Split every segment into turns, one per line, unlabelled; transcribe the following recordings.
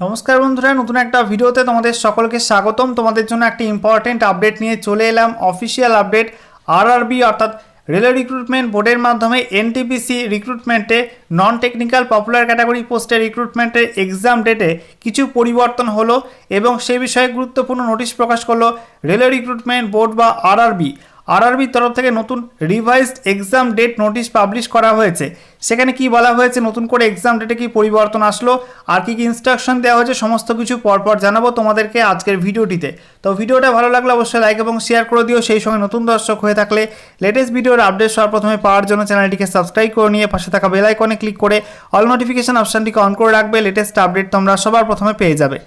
নমস্কার বন্ধুরা, নতুন একটা ভিডিওতে তোমাদের সকলকে স্বাগতম। তোমাদের জন্য একটি ইম্পর্টেন্ট আপডেট নিয়ে চলে এলাম। অফিসিয়াল আপডেট আরআরবি অর্থাৎ রেলওয়ে রিক্রুটমেন্ট বোর্ডের মাধ্যমে এনটিপিসি রিক্রুটমেন্টে নন টেকনিক্যাল পপুলার ক্যাটাগরি পোস্টে রিক্রুটমেন্টের এক্সাম ডেটে কিছু পরিবর্তন হলো এবং সে বিষয়ে গুরুত্বপূর্ণ নোটিশ প্রকাশ করল রেলওয়ে রিক্রুটমেন্ট বোর্ড বা আরআরবি আরআরবির তরফ থেকে নতুন revised exam date notice publish করা হয়েছে। সেখানে কি বলা হয়েছে? নতুন করে এক্সাম ডেটে কি পরিবর্তন আসলো? আর কি কি ইনস্ট্রাকশন দেওয়া হয়েছে? সমস্ত কিছু পরপর জানাব তোমাদেরকে আজকের ভিডিওটিতে। তো ভিডিওটা ভালো লাগলে অবশ্যই লাইক এবং শেয়ার করে দিও। সেই সঙ্গে নতুন দর্শক হয়ে থাকলে লেটেস্ট ভিডিওর আপডেট সবার প্রথমে পাওয়ার জন্য চ্যানেলটিকে সাবস্ক্রাইব করে নিয়ে পাশে থাকা বেল আইকনে ক্লিক করে অল নোটিফিকেশন অপশানটিকে অন করে রাখবে। লেটেস্ট আপডেট তোমরা সবার প্রথমে পেয়ে যাবে।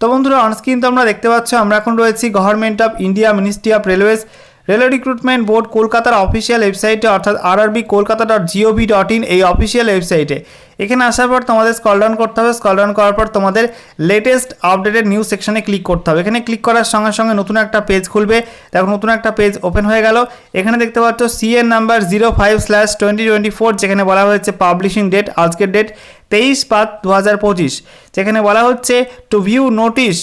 তো বন্ধুরা অনস্ক্রিন তোমরা দেখতে পাচ্ছ, আমরা এখন রয়েছি government of India ministry of railways railway recruitment board কলকাতার অফিসিয়াল ওয়েবসাইটে, অর্থাৎ RRB Kolkata dot G O V dot in এই অফিসিয়াল ওয়েবসাইটে। এখানে আসার পর তোমাদের স্কল ডাউন করতে হবে। স্কল ডাউন করার পর তোমাদের লেটেস্ট আপডেটেড নিউজ সেকশনে ক্লিক করতে হবে। এখানে ক্লিক করার সঙ্গে সঙ্গে নতুন একটা পেজ খুলবে। দেখো, নতুন একটা পেজ ওপেন হয়ে গেল। এখানে দেখতে পাচ্ছ CN number zero five slash twenty twenty four যেখানে বলা হয়েছে পাবলিশিং ডেট আজকের ডেট তেইশ পাঁচ দু হাজার পঁচিশ। যেখানে বলা হচ্ছে to view notice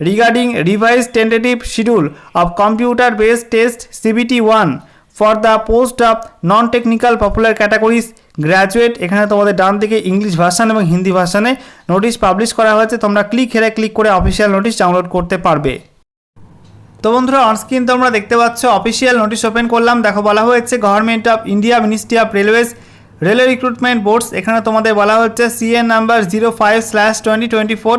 regarding revised tentative schedule of computer based test CBT 1 for the post of non technical popular categories graduate এখানে তোমাদের ডান দিকে ইংলিশ ভার্সান এবং হিন্দি ভার্সানে নোটিশ পাবলিশ করা হয়েছে। তোমরা ক্লিক হেরে ক্লিক করে অফিসিয়াল নোটিশ ডাউনলোড করতে পারবে। তো বন্ধুরা অনস্ক্রিন তোমরা দেখতে পাচ্ছ অফিসিয়াল নোটিশ ওপেন করলাম। দেখো, বলা হয়েছে government of India ministry of railways railway recruitment boards এখানে তোমাদের বলা হচ্ছে CN number zero five slash twenty twenty four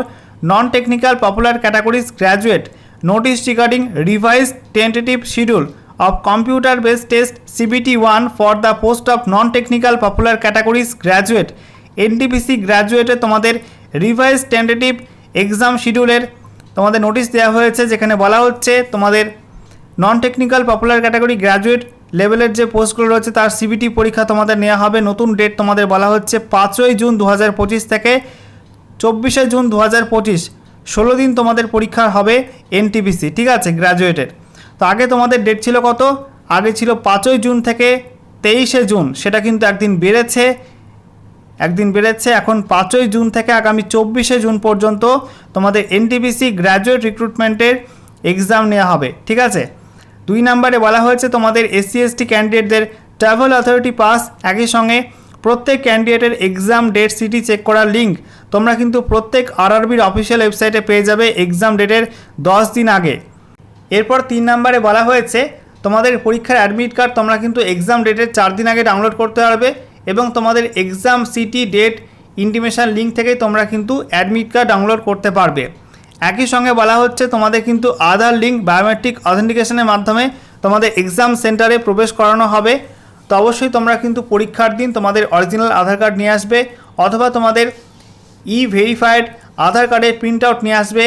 non technical popular categories graduate notice regarding revised tentative schedule of computer based test CBT 1 for the post of non technical popular categories graduate. NTPC গ্র্যাজুয়েটে তোমাদের revise tentative exam শিডিউলের তোমাদের notice দেওয়া হয়েছে, যেখানে বলা হচ্ছে তোমাদের non technical popular category graduate লেভেলের যে পোস্টগুলো রয়েছে, তার সিবিটি পরীক্ষা তোমাদের নেওয়া হবে। নতুন ডেট তোমাদের বলা হচ্ছে পাঁচই জুন দু হাজার পঁচিশ থেকে চব্বিশে জুন দু হাজার পঁচিশ, ষোলো দিন তোমাদের পরীক্ষা হবে এনটিপিসি ঠিক আছে গ্র্যাজুয়েটের তো আগে তোমাদের ডেট ছিল কত? আগে ছিল পাঁচই জুন থেকে তেইশে জুন, সেটা কিন্তু একদিন বেড়েছে একদিন বেড়েছে, এখন পাঁচই জুন থেকে আগামী চব্বিশে জুন পর্যন্ত তোমাদের এনটিপিসি গ্র্যাজুয়েট রিক্রুটমেন্টের এক্সাম নেওয়া হবে, ঠিক আছে? দুই নম্বরে বলা হয়েছে তোমাদের এসসি এসটি ক্যান্ডিডেটদের ট্রাভেল অথরিটি পাস একই সঙ্গে প্রত্যেক ক্যান্ডিডেটের এক্সাম ডেট সিটি চেক করার লিঙ্ক তোমরা কিন্তু প্রত্যেক আরআরবির অফিসিয়াল ওয়েবসাইটে পেয়ে যাবে এক্সাম ডেটের দশ দিন আগে। এরপর তিন নম্বরে বলা হয়েছে, তোমাদের পরীক্ষার অ্যাডমিট কার্ড তোমরা কিন্তু এক্সাম ডেটের চার দিন আগে ডাউনলোড করতে পারবে এবং তোমাদের exam city date intimation link থেকেই তোমরা কিন্তু অ্যাডমিট কার্ড ডাউনলোড করতে পারবে। একই সঙ্গে বলা হচ্ছে, তোমাদের কিন্তু আধার লিঙ্ক বায়োমেট্রিক অথেন্টিকেশনের মাধ্যমে তোমাদের এক্সাম সেন্টারে প্রবেশ করানো হবে। তো অবশ্যই তোমরা কিন্তু পরীক্ষার দিন তোমাদের অরিজিনাল আধার কার্ড নিয়ে আসবে অথবা তোমাদের ই ভেরিফাইড আধার কার্ডের প্রিন্ট আউট নিয়ে আসবে,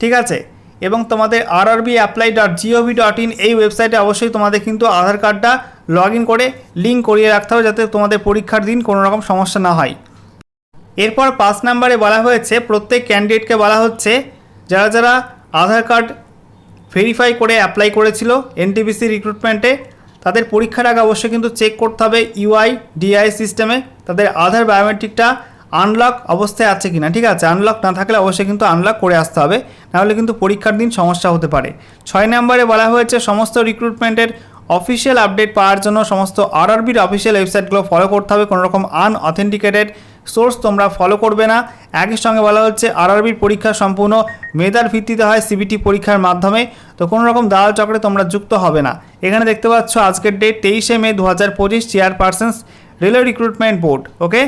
ঠিক আছে? এবং তোমাদের আর RRB apply dot G O V dot in এই ওয়েবসাইটে অবশ্যই তোমাদের কিন্তু আধার কার্ডটা লগ ইন করে লিঙ্ক করিয়ে রাখতে হবে যাতে তোমাদের পরীক্ষার দিন কোনো রকম সমস্যা না হয়। এরপর পাঁচ নাম্বারে বলা হয়েছে, প্রত্যেক ক্যান্ডিডেটকে বলা হচ্ছে যারা যারা আধার কার্ড ভেরিফাই করে অ্যাপ্লাই করেছিল এনটিপিসি রিক্রুটমেন্টে তাদের পরীক্ষার আগে অবশ্যই কিন্তু চেক করতে হবে ইউআই ডিআই সিস্টেমে তাদের আধার বায়োমেট্রিকটা আনলক অবস্থায় আছে কি না ঠিক আছে? আনলক না থাকলে অবশ্যই কিন্তু আনলক করে আসতে হবে। নাহলে কিন্তু পরীক্ষার দিন সমস্যা হতে পারে। ছয় নম্বরে বলা হয়েছে, সমস্ত রিক্রুটমেন্টের অফিসিয়াল আপডেট পাওয়ার জন্য সমস্ত আরআরবির অফিসিয়াল ওয়েবসাইটগুলো ফলো করতে হবে। কোনোরকম আনঅথেন্টিকেটেড সোর্স তোমরা ফলো করবে না। একই সঙ্গে বলা হচ্ছে, আরআরবির পরীক্ষা সম্পূর্ণ মেধার ভিত্তিতে হয় সিবিটি পরীক্ষার মাধ্যমে। তো কোনো রকম দালাল চক্রে তোমরা যুক্ত হবে না। এখানে দেখতে পাচ্ছ আজকের ডেট তেইশে মে দু হাজার পঁচিশ chairpersons railway recruitment board okay